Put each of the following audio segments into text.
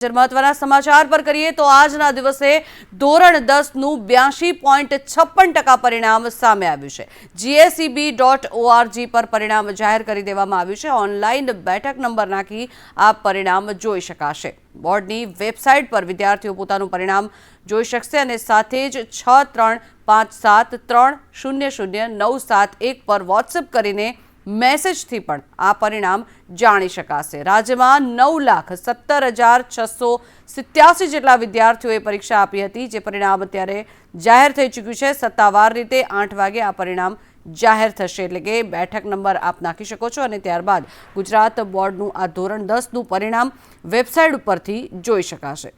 મહત્વના સમાચાર પર કરીએ તો આજના દિવસે ધોરણ દસનું બ્યાસી પોઈન્ટ છપ્પન ટકા પરિણામ સામે આવ્યું છે. જીએસઈબી ડોટ ઓઆરજી પર પરિણામ જાહેર કરી દેવામાં આવ્યું છે. ઓનલાઈન બેઠક નંબર નાખી આ પરિણામ જોઈ શકાશે. બોર્ડની વેબસાઇટ પર વિદ્યાર્થીઓ પોતાનું પરિણામ જોઈ શકશે અને સાથે જ છ ત્રણ પાંચ સાત ત્રણ શૂન્ય શૂન્ય નવ સાત એક પર વોટ્સએપ કરીને મેસેજથી પણ આ પરિણામ જાણી શકાશે. રાજ્યમાં નવ લાખ સત્તર હજાર છસો સિત્યાસી જેટલા વિદ્યાર્થીઓએ પરીક્ષા આપી હતી, જે પરિણામ અત્યારે જાહેર થઈ ચૂક્યું છે. સત્તાવાર રીતે આઠ વાગે આ પરિણામ જાહેર થશે. એટલે કે બેઠક નંબર આપ નાખી શકો છો અને ત્યારબાદ ગુજરાત બોર્ડનું આ ધોરણ દસનું પરિણામ વેબસાઇટ ઉપરથી જોઈ શકાશે.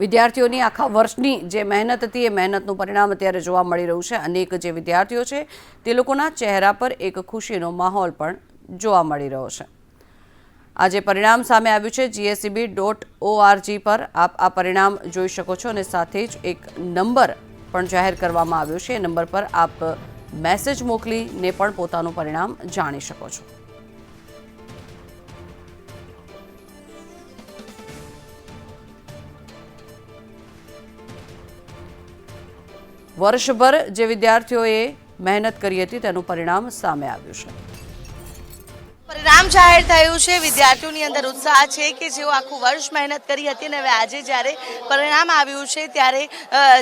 વિદ્યાર્થીઓની આખા વર્ષની જે મહેનત હતી, એ મહેનતનું પરિણામ અત્યારે જોવા મળી રહ્યું છે. અનેક જે વિદ્યાર્થીઓ છે, તે લોકોના ચહેરા પર એક ખુશીનો માહોલ પણ જોવા મળી રહ્યો છે. આજે પરિણામ સામે આવ્યું છે જીએસસીબી ડોટ ઓઆરજી પર. આપ આ પરિણામ જોઈ શકો છો અને સાથે જ એક નંબર પણ જાહેર કરવામાં આવ્યો છે. એ નંબર પર આપ મેસેજ મોકલીને પણ પોતાનું પરિણામ જાણી શકો છો. વર્ષભર જે વિદ્યાર્થીઓએ મહેનત કરી હતી તેનું પરિણામ સામે આવ્યું છે. પરિણામ જાહેર થયું છે. વિદ્યાર્થીઓની અંદર ઉત્સાહ છે કે જેઓ આખું વર્ષ મહેનત કરી હતી અને હવે આજે જ્યારે પરિણામ આવ્યું છે, ત્યારે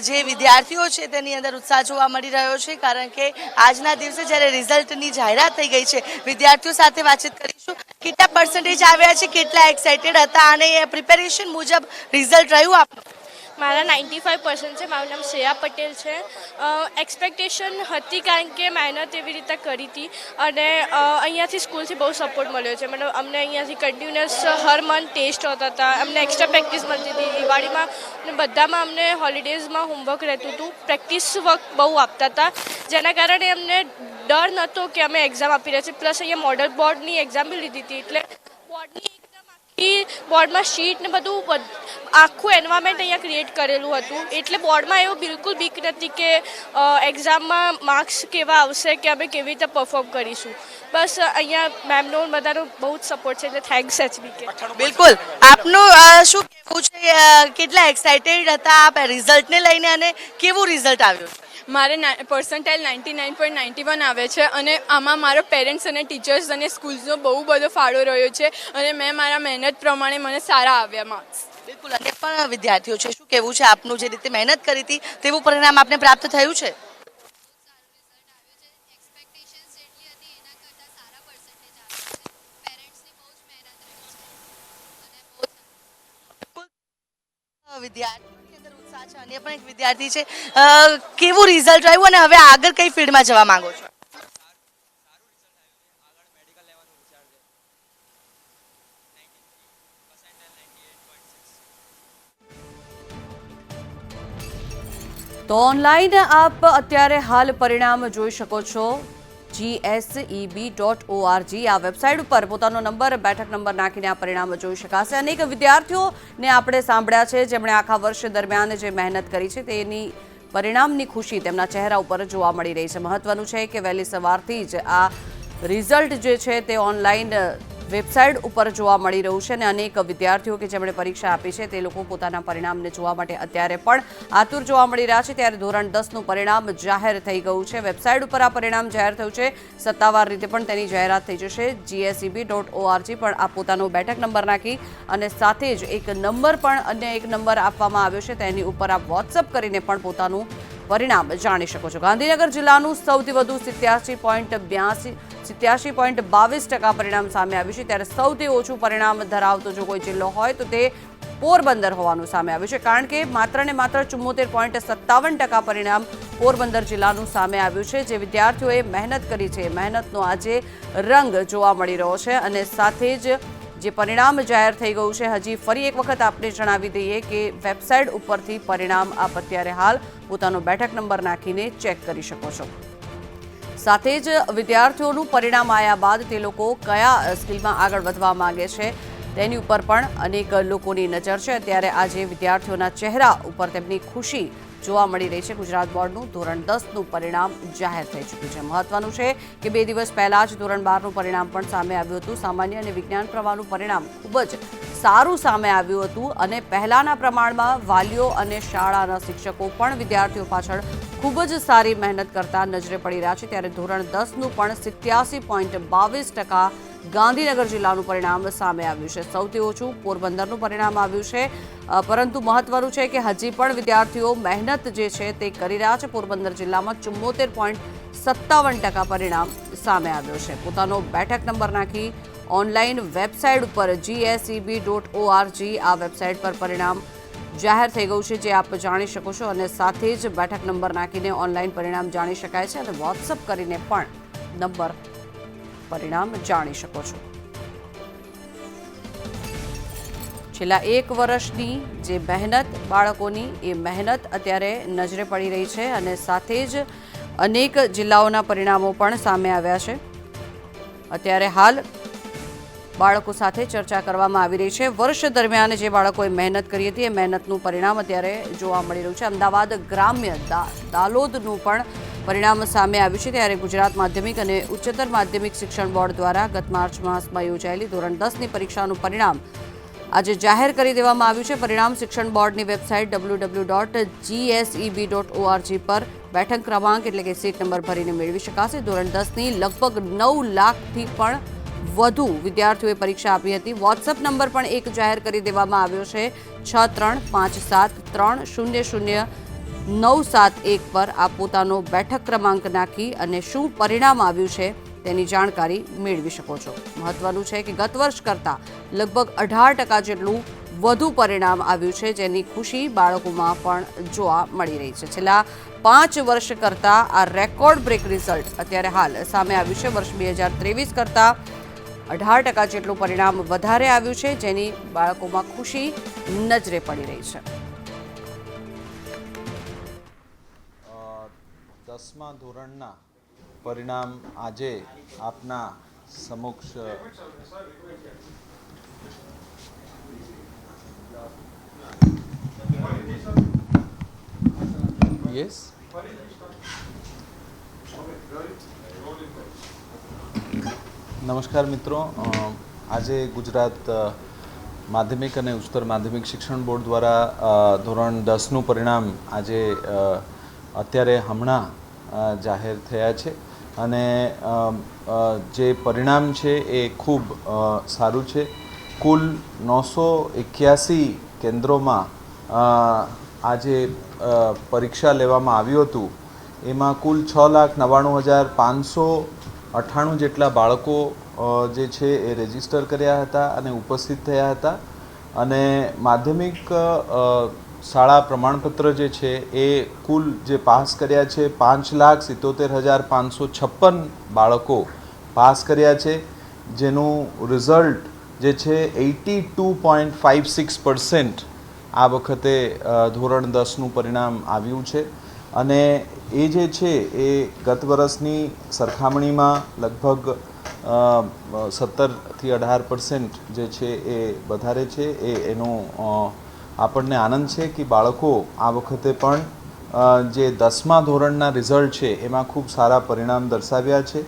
જે વિદ્યાર્થીઓ છે તેની અંદર ઉત્સાહ જોવા મળી રહ્યો છે. કારણ કે આજના દિવસે જ્યારે રિઝલ્ટની જાહેરાત થઈ ગઈ છે, વિદ્યાર્થીઓ સાથે વાતચીત કરીશું. કેટલા પર્સન્ટેજ આવ્યા છે, કેટલા એક્સાઇટેડ હતા અને પ્રિપેરેશન મુજબ રિઝલ્ટ રહ્યું આપનું? મારા નાઇન્ટી ફાઇવ પર્સન્ટ છે, મારું નામ શ્રેયા પટેલ છે. એક્સપેક્ટેશન હતી કારણ કે મહેનત એવી રીતે કરી હતી અને અહીંયાથી સ્કૂલથી બહુ સપોર્ટ મળ્યો છે. મતલબ અમને અહીંયાથી કન્ટિન્યુઅસ હર મંથ ટેસ્ટ હોતા હતા, અમને એક્સ્ટ્રા પ્રેક્ટિસ મળતી હતી. દિવાળીમાં બધામાં અમને હોલિડેઝમાં હોમવર્ક રહેતું હતું. પ્રેક્ટિસ વર્ક બહુ આપતા હતા, જેના કારણે અમને ડર નહોતો કે અમે એક્ઝામ આપી રહ્યા છીએ. પ્લસ અહીંયા મોડલ બોર્ડની એક્ઝામ બી લીધી હતી, એટલે આખી બોર્ડમાં શીટ ને બધું આખું એન્વાયરમેન્ટ અહીંયા ક્રિએટ કરેલું હતું. એટલે બોર્ડમાં એવું બિલકુલ બીક નથી કે એક્ઝામમાં માર્ક્સ કેવા આવશે કે અમે કેવી રીતે પરફોર્મ કરીશું. બસ અહીંયા મેમનો બધાનો બહુ જ સપોર્ટ છે, એટલે થેન્ક્સ એચબી કે બિલકુલ. આપનું શું કહેવું છે કેટલા એક્સાઇટેડ હતા આપ રિઝલ્ટને લઈને અને કેવું રિઝલ્ટ આવ્યું? મારે percentile ninety nine point ninety one આવે છે અને આમાં મારો પેરેન્ટ્સ અને ટીચર્સ અને સ્કૂલ્સનો બહુ બધો ફાળો રહ્યો છે અને મેં મારા મહેનત પ્રમાણે મને સારા આવ્યા માર્ક્સ બિલકુલ અને પણ વિદ્યાર્થીઓ છે શું કહેવું છે આપનું જે રીતે મહેનત કરી હતી તેવું પરિણામ આપને પ્રાપ્ત થયું છે? એક્સપેક્ટેશન્સ જેટલી હતી એના કરતાં સારા પર્સન્ટેજ આવ્યા છે પેરેન્ટ્સની બહુ જ મહેનત રહી છે અને બહુ સારું વિદ્યાર્થીઓની અંદર ઉત્સાહ છે અન્ય પણ એક વિદ્યાર્થી છે. કેવું રિઝલ્ટ આવ્યું અને હવે આગળ કઈ ફિલ્ડમાં જવા માંગો છો? તો ઓનલાઈન આપ અત્યારે હાલ પરિણામ જોઈ શકો છો. જીએસઈબી ડોટ ઓઆરજી આ વેબસાઇટ ઉપર પોતાનો નંબર, બેઠક નંબર નાખીને આ પરિણામો જોઈ શકાશે. અનેક વિદ્યાર્થીઓને આપણે સાંભળ્યા છે, જેમણે આખા વર્ષ દરમિયાન જે મહેનત કરી છે તેની પરિણામની ખુશી તેમના ચહેરા ઉપર જોવા મળી રહી છે. મહત્વનું છે કે વહેલી સવારથી જ આ રિઝલ્ટ જે છે તે ઓનલાઈન વેબસાઇટ ઉપર જોવા મળી રહ્યું છે અને અનેક વિદ્યાર્થીઓ કે જેમણે પરીક્ષા આપી છે તે લોકો પોતાના પરિણામને જોવા માટે અત્યારે પણ આતુર જોવા મળી રહ્યા છે. ત્યારે ધોરણ દસનું પરિણામ જાહેર થઈ ગયું છે. વેબસાઇટ ઉપર આ પરિણામ જાહેર થયું છે. સત્તાવાર રીતે પણ તેની જાહેરાત થઈ જશે. જીએસઈબી ડોટ ઓઆરજી પણ આ પોતાનો બેઠક નંબર નાખી અને સાથે જ એક નંબર પણ અન્ય એક નંબર આપવામાં આવ્યો છે. તેની ઉપર આપ વોટ્સઅપ કરીને પણ પોતાનું પરિણામ જાણી શકો છો. ગાંધીનગર જિલ્લાનું સૌથી વધુ સિત્યાસી પોઈન્ટ બ્યાસી સિત્યાસી પોઈન્ટ બાવીસ ટકા પરિણામ સામે આવ્યું છે. ત્યારે સૌથી ઓછું પરિણામ ધરાવતો જો કોઈ જિલ્લો હોય તો તે પોરબંદર હોવાનું સામે આવ્યું છે. કારણ કે માત્ર ને માત્ર ચુમ્મોતેર પોઈન્ટ સત્તાવન ટકા પરિણામ પોરબંદર જિલ્લાનું સામે આવ્યું છે. જે વિદ્યાર્થીઓએ મહેનત કરી છે. મહેનતનો આજે રંગ જોવા મળી રહ્યો છે અને સાથે જ જે પરિણામ જાહેર થઈ ગયું છે, હજી ફરી એક વખત આપને જણાવી દઈએ કે વેબસાઇટ ઉપરથી પરિણામ આપ અત્યારે હાલ પોતાનો બેઠક નંબર નાખીને ચેક કરી શકો છો. સાથે જ વિદ્યાર્થીઓનું પરિણામ આવ્યા બાદ તે લોકો કયા સ્કિલમાં આગળ વધવા માંગે છે તેની ઉપર પણ અનેક લોકોની નજર છે. ત્યારે આજે વિદ્યાર્થીઓના ચહેરા ઉપર તેમની ખુશી જોવા મળી રહી છે. ગુજરાત બોર્ડનું ધોરણ દસનું પરિણામ જાહેર થઈ ચૂક્યું છે. મહત્વનું છે કે બે દિવસ પહેલા જ ધોરણ બારનું પરિણામ પણ સામે આવ્યું હતું. સામાન્ય અને વિજ્ઞાન પ્રવાહનું પરિણામ ખૂબ જ સારું સામે આવ્યું હતું અને પહેલાંના પ્રમાણમાં વાલીઓ અને શાળાના શિક્ષકો પણ વિદ્યાર્થીઓ પાછળ ખૂબ જ સારી મહેનત કરતા નજરે પડી રહ્યા છે. ત્યારે ધોરણ દસનું પણ સિત્યાસી પોઈન્ટ બાવીસ ટકા ગાંધીનગર જિલ્લાનું પરિણામ સામે આવ્યું છે. સૌથી ઓછું પોરબંદરનું પરિણામ આવ્યું છે. પરંતુ મહત્વનું છે કે હજી પણ વિદ્યાર્થીઓ મહેનત જે છે તે કરી રહ્યા છે. પોરબંદર જિલ્લામાં ચુમ્મોતેર પોઈન્ટ સત્તાવન ટકા પરિણામ સામે આવ્યો છે. પોતાનો બેઠક નંબર નાખી ઓનલાઈન વેબસાઇટ ઉપર જીએસઈબી ડોટ ઓઆરજી આ વેબસાઇટ પર પરિણામ જાહેર થઈ ગયું છે જે આપ જાણી શકો છો અને સાથે જ બેઠક નંબર નાખીને ઓનલાઈન પરિણામ જાણી શકાય છે અને વોટ્સઅપ કરીને પણ નંબર પરિણામ જાણી શકો છો. છેલ્લા એક વર્ષની જે મહેનત બાળકોની, એ મહેનત અત્યારે નજરે પડી રહી છે અને સાથે જ અનેક જિલ્લાઓના પરિણામો પણ સામે આવ્યા છે. અત્યારે હાલ બાળકો સાથે ચર્ચા કરવામાં આવી રહી છે. વર્ષ દરમિયાન જે બાળકોએ મહેનત કરી હતી, એ મહેનતનું પરિણામ અત્યારે જોવા મળી રહ્યું છે. અમદાવાદ ગ્રામ્ય દાલોદનું પણ પરિણામ સામે આવ્યું છે. ત્યારે ગુજરાત માધ્યમિક અને ઉચ્ચતર માધ્યમિક શિક્ષણ બોર્ડ દ્વારા ગત માર્ચ માસમાં યોજાયેલી ધોરણ દસની પરીક્ષાનું પરિણામ આજે જાહેર કરી દેવામાં આવ્યું છે. પરિણામ શિક્ષણ બોર્ડની website W dot GSEB dot ORG પર બેઠક ક્રમાંક એટલે કે સીટ નંબર ભરીને મેળવી શકાશે. ધોરણ દસની લગભગ નવ લાખથી પણ વધુ વિદ્યાર્થીઓએ પરીક્ષા આપી હતી. વોટ્સઅપ નંબર પણ એક જાહેર કરી દેવામાં આવ્યો છે. છ ત્રણ પાંચ સાત ત્રણ શૂન્ય શૂન્ય નવ સાત એક પર આ પોતાનો બેઠક ક્રમાંક નાખી અને શું પરિણામ આવ્યું છે તેની જાણકારી મેળવી શકો છો. મહત્વનું છે કે ગત વર્ષ કરતાં લગભગ અઢાર ટકા જેટલું વધુ પરિણામ આવ્યું છે જેની ખુશી બાળકોમાં પણ જોવા મળી રહી છે. છેલ્લા પાંચ વર્ષ કરતાં આ રેકોર્ડ બ્રેક રિઝલ્ટ અત્યારે હાલ સામે આવ્યું છે. વર્ષ બે હજાર ત્રેવીસ કરતાં અઢાર ટકા જેટલું પરિણામ વધારે આવ્યું છે, જેની બાળકોમાં ખુશી નજરે પડી રહી છે. દસમા ધોરણના પરિણામ આજે આપના સમક્ષ યસ? નમસ્કાર મિત્રો. આજે ગુજરાત માધ્યમિક અને ઉચ્ચતર માધ્યમિક શિક્ષણ બોર્ડ દ્વારા ધોરણ દસનું પરિણામ આજે અત્યારે હમણાં જાહેર થયા છે. અને જે પરિણામ છે એ ખૂબ સારું છે. કુલ નવસો એક્યાસી કેન્દ્રોમાં આજે પરીક્ષા લેવામાં આવ્યું હતું. એમાં કુલ છ લાખ નવ્વાણું હજાર પાંચસો અઠ્ઠાણું જેટલા બાળકો જે છે એ રજિસ્ટર કર્યા હતા અને ઉપસ્થિત થયા હતા. અને માધ્યમિક શાળા પ્રમાણપત્ર જે છે એ કુલ જે પાસ કર્યા છે પાંચ લાખ સિત્તોતેર હજાર પાંચસો છપ્પન બાળકો પાસ કર્યા છે. જેનું રિઝલ્ટ જે છે eighty two point five six percent આ વખતે ધોરણ દસનું પરિણામ આવ્યું છે. અને એ જે છે, એ ગત વર્ષની સરખામણીમાં લગભગ સત્તરથી અઢાર પર્સન્ટ જે છે, એ વધારે છે. એ, એનો આપણને આનંદ છે કે બાળકો આ વખતે પણ જે દસમા ધોરણના રિઝલ્ટ છે, એમાં ખૂબ સારા પરિણામ દર્શાવ્યા છે.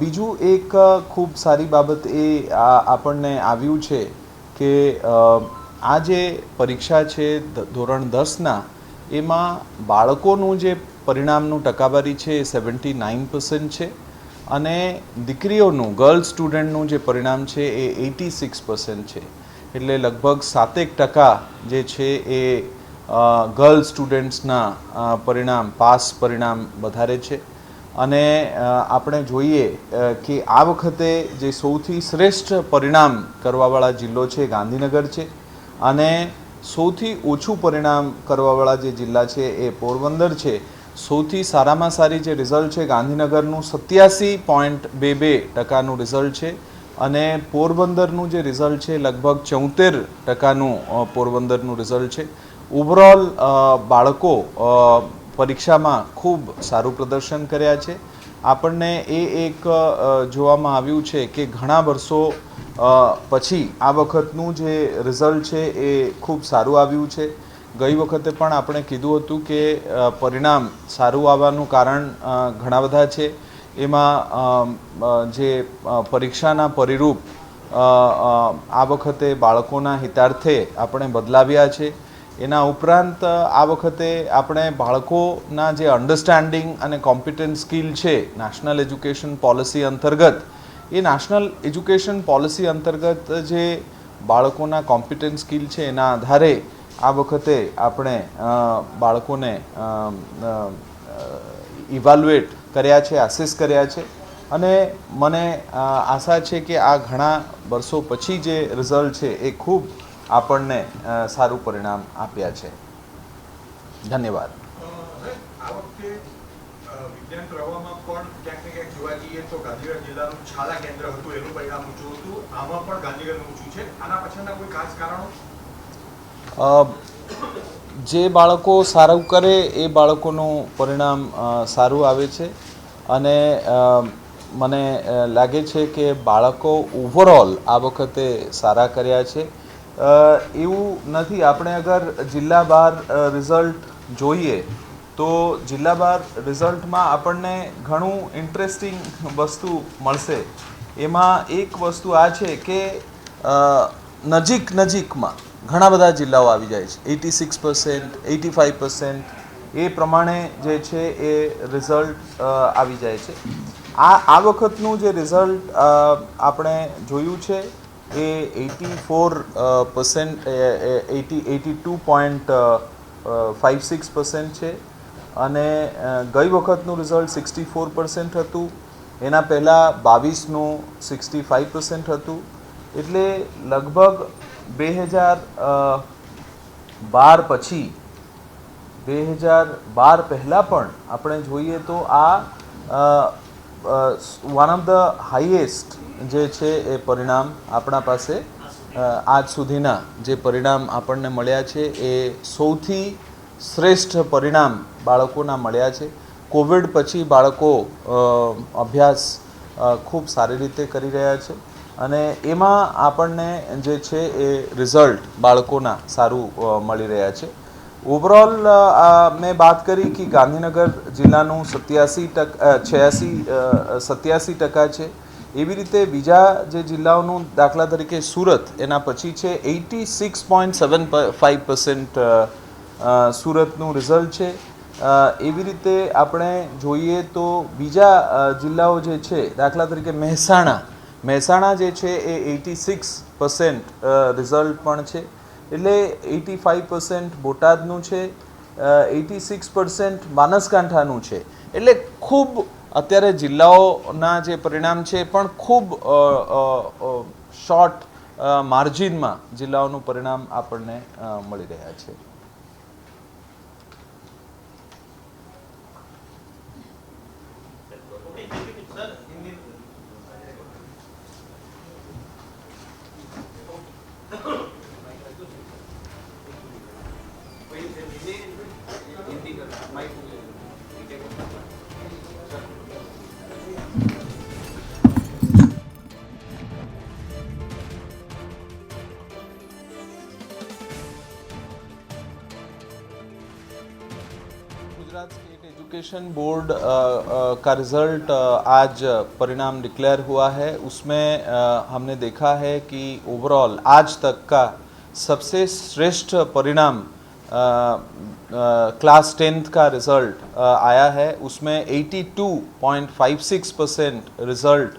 બીજું એક ખૂબ સારી બાબત એ આપણને આવ્યું છે કે આ જે પરીક્ષા છે ધોરણ દસના એમાં બાળકોનું જે પરિણામનું ટકાવારી છે એ સેવન્ટી નાઇન છે અને દીકરીઓનું ગર્લ સ્ટુડન્ટનું જે પરિણામ છે એ એટી સિક્સ છે. એટલે લગભગ સાતેક ટકા જે છે એ ગર્લ સ્ટુડન્ટ્સના પરિણામ, પાસ પરિણામ વધારે છે. અને આપણે જોઈએ કે આ વખતે જે સૌથી શ્રેષ્ઠ પરિણામ કરવાવાળા જિલ્લો છે ગાંધીનગર છે. અને સૌથી ઓછું પરિણામ કરવાવાળા જે જિલ્લા છે એ પોરબંદર છે. સૌથી સારામાં સારી જે રિઝલ્ટ છે ગાંધીનગરનું સત્યાસી પોઈન્ટ બે બે ટકાનું રિઝલ્ટ છે અને પોરબંદરનું જે રિઝલ્ટ છે લગભગ ચૌતેર ટકાનું પોરબંદરનું રિઝલ્ટ છે. ઓવરઓલ બાળકો પરીક્ષામાં ખૂબ સારું પ્રદર્શન કર્યા છે. આપણને એ એક જોવામાં આવ્યું છે કે ઘણા વર્ષો પછી આ વખતનું જે રિઝલ્ટ છે એ ખૂબ સારું આવ્યું છે. ગઈ વખતે પણ આપણે કીધું હતું કે પરિણામ સારું આવવાનું કારણ ઘણા બધા છે. એમાં જે પરીક્ષાના પરિરૂપ આ વખતે બાળકોના હિતાર્થે આપણે બદલાવ્યા છે. એના ઉપરાંત આ વખતે આપણે બાળકોના જે અન્ડરસ્ટેન્ડિંગ અને કોમ્પિટન્ટ સ્કિલ છે નેશનલ એજ્યુકેશન પોલિસી અંતર્ગત એ નેશનલ એજ્યુકેશન પોલિસી અંતર્ગત જે બાળકોના કોમ્પિટન્ટ સ્કિલ છે, એના આધારે આ વખતે આપણે બાળકોને ઇવાલ્યુએટ કર્યા છે આસિસ કર્યા છે. અને મને આશા છે કે આ ઘણા વર્ષો પછી જે રિઝલ્ટ છે, એ ખૂબ આપણને સારું પરિણામ આપ્યા છે. ધન્યવાદ. આ વખતે વિજ્ઞાન પ્રવાહમાં પણ જઈએ તો ગાંધીનગર જિલ્લાનું છાલા કેન્દ્ર હતું, એનું પરિણામ ઊંચું હતું. આમાં પણ ગાંધીનગરનું ઊંચું છે. આના પાછળના કોઈ ખાસ કારણો? જે બાળકો સારું કરે, એ બાળકોનું પરિણામ સારું આવે છે. અને મને લાગે છે કે બાળકો ઓવરઓલ આ વખતે સારા કર્યા છે. એવું નથી. આપણે અગર જિલ્લા બહાર રિઝલ્ટ જોઈએ તો જિલ્લા બાર રિઝલ્ટમાં આપણને ઘણું ઇન્ટરેસ્ટિંગ વસ્તુ મળશે. એમાં એક વસ્તુ આ છે કે નજીક નજીકમાં ઘણા બધા જિલ્લાઓ આવી જાય છે. Eighty six percent eighty five percent એ પ્રમાણે જે છે એ રિઝલ્ટ આવી જાય છે. આ આ વખતનું જે રિઝલ્ટ આપણે જોયું છે એ eighty four percent eighty eighty two point five six percent છે. અને ગઈ વખતનું રિઝલ્ટ સિક્સટી ફોર પર્સન્ટ હતું. એના પહેલાં બાવીસનું સિક્સટી ફાઇવ પર્સન્ટ હતું. એટલે લગભગ બે હજાર બાર પછી, બે હજાર બાર પહેલાં પણ આપણે જોઈએ તો આ વન ઓફ ધ હાઈએસ્ટ જે છે એ પરિણામ આપણા પાસે આજ સુધીના જે પરિણામ આપણને મળ્યા છે એ સૌથી શ્રેષ્ઠ પરિણામ બાળકોના મળ્યા છે. કોવિડ પછી બાળકો અભ્યાસ ખૂબ સારી રીતે કરી રહ્યા છે અને એમાં આપણને જે છે એ રિઝલ્ટ બાળકોના સારું મળી રહ્યા છે. ઓવરઓલ મેં વાત કરી કે ગાંધીનગર જિલ્લાનું સત્યાસી ટકા છ્યાસી સત્યાસી ટકા છે. એવી રીતે બીજા જે જિલ્લાઓનું દાખલા તરીકે સુરત એના પછી છે eighty six point seven five percent સુરતનું રિઝલ્ટ છે. એવી રીતે આપણે જોઈએ તો બીજા જિલ્લાઓ જે છે, દાખલા તરીકે મહેસાણા. મહેસાણા જે છે એ એટી સિક્સ પર્સેન્ટ રિઝલ્ટ પણ છે. એટલે એટી ફાઇવ પર્સેન્ટ બોટાદનું છે એટી સિક્સ પર્સેન્ટ બનાસકાંઠાનું છે. એટલે ખૂબ અત્યારે જિલ્લાઓના જે પરિણામ છે પણ ખૂબ શોર્ટ માર્જિનમાં જિલ્લાઓનું પરિણામ આપણને મળી રહ્યા છે. एजुकेशन बोर्ड अ, अ, का रिज़ल्ट आज परिणाम डिक्लेयर हुआ है। उसमें अ, हमने देखा है कि ओवरऑल आज तक का सबसे श्रेष्ठ परिणाम क्लास टेंथ का रिज़ल्ट आया है। उसमें 82.56 परसेंट रिज़ल्ट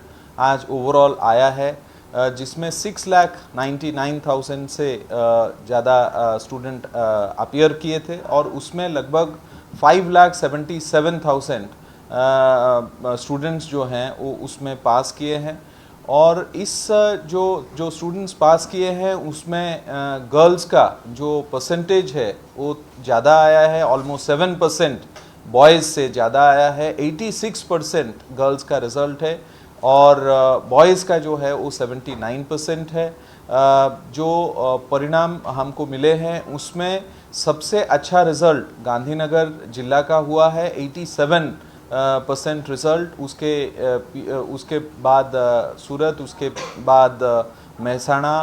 आज ओवरऑल आया है जिसमें six lakh ninety nine thousand से ज़्यादा स्टूडेंट अपियर किए थे। और उसमें लगभग five lakh seventy seven thousand students जो हैं, वो उसमें पास किए हैं। और इस जो जो स्टूडेंट्स पास किए हैं, उसमें गर्ल्स का जो परसेंटेज है, वो ज़्यादा आया है। ऑलमोस्ट सेवन परसेंट बॉयज़ से ज़्यादा आया है। 86 परसेंट गर्ल्स का रिज़ल्ट है। और बॉयज़ का जो है, वो 79 परसेंट है। जो परिणाम हमको मिले हैं, उसमें सबसे अच्छा रिज़ल्ट गांधीनगर जिला का हुआ है 87 परसेंट रिज़ल्ट। उसके उसके बाद सूरत, उसके बाद महसाणा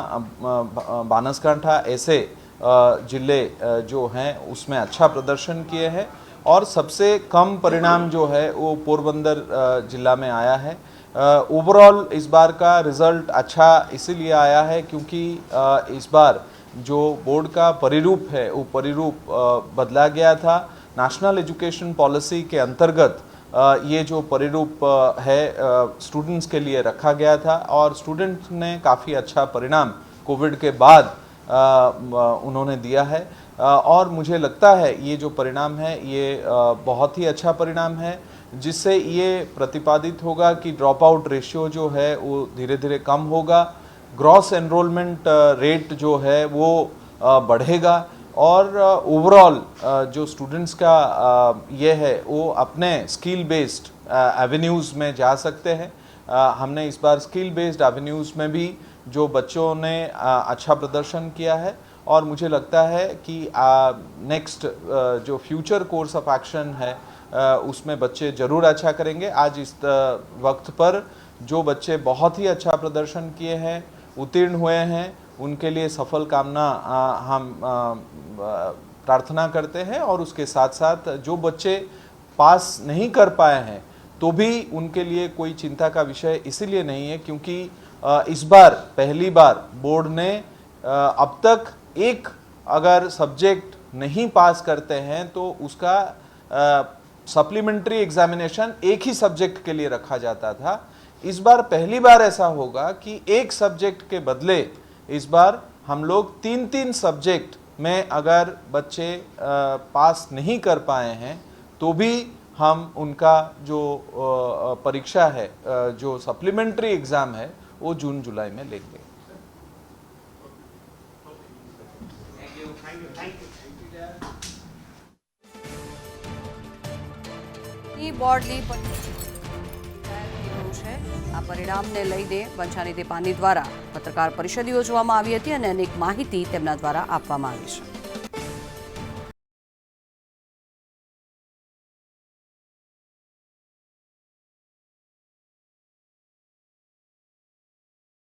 बानसकांठा, ऐसे ज़िले जो हैं, उसमें अच्छा प्रदर्शन किए हैं। और सबसे कम परिणाम जो है, वो पोरबंदर जिला में आया है। ओवरऑल इस बार का रिज़ल्ट अच्छा इसीलिए आया है क्योंकि इस बार जो बोर्ड का परिरूप है, वो परिरूप बदला गया था। नेशनल एजुकेशन पॉलिसी के अंतर्गत ये जो परिरूप है स्टूडेंट्स के लिए रखा गया था और स्टूडेंट्स ने काफ़ी अच्छा परिणाम कोविड के बाद उन्होंने दिया है। और मुझे लगता है ये जो परिणाम है, ये बहुत ही अच्छा परिणाम है। जिससे ये प्रतिपादित होगा कि ड्रॉप आउट रेशियो जो है वो धीरे धीरे कम होगा ग्रॉस एनरोलमेंट रेट जो है वो बढ़ेगा और ओवरऑल जो स्टूडेंट्स का ये है, वो अपने स्किल बेस्ड एवेन्यूज़ में जा सकते हैं। हमने इस बार स्किल बेस्ड एवेन्यूज़ में भी जो बच्चों ने अच्छा प्रदर्शन किया है और मुझे लगता है कि नेक्स्ट जो फ्यूचर कोर्स ऑफ़ एक्शन है उसमें बच्चे ज़रूर अच्छा करेंगे। आज इस वक्त पर जो बच्चे बहुत ही अच्छा प्रदर्शन किए हैं, उत्तीर्ण हुए हैं, उनके लिए सफल कामना हम प्रार्थना करते हैं और उसके साथ साथ जो बच्चे पास नहीं कर पाए हैं तो भी उनके लिए कोई चिंता का विषय इसीलिए नहीं है क्योंकि इस बार, पहली बार बोर्ड ने अब तक एक अगर सब्जेक्ट नहीं पास करते हैं तो उसका सप्लीमेंट्री एग्जामिनेशन एक ही सब्जेक्ट के लिए रखा जाता था। इस बार पहली बार ऐसा होगा कि एक सब्जेक्ट के बदले इस बार हम लोग तीन तीन सब्जेक्ट में अगर बच्चे पास नहीं कर पाए हैं तो भी हम उनका जो परीक्षा है जो सप्लीमेंट्री एग्ज़ाम है, वो जून, जुलाई में लेंगे। ની બોર્ડની છે. આ પરિણામને લઈને વંછાની પાની દ્વારા પત્રકાર પરિષદ યોજવામાં આવી હતી અને અનેક માહિતી તેમના દ્વારા આપવામાં આવી છે.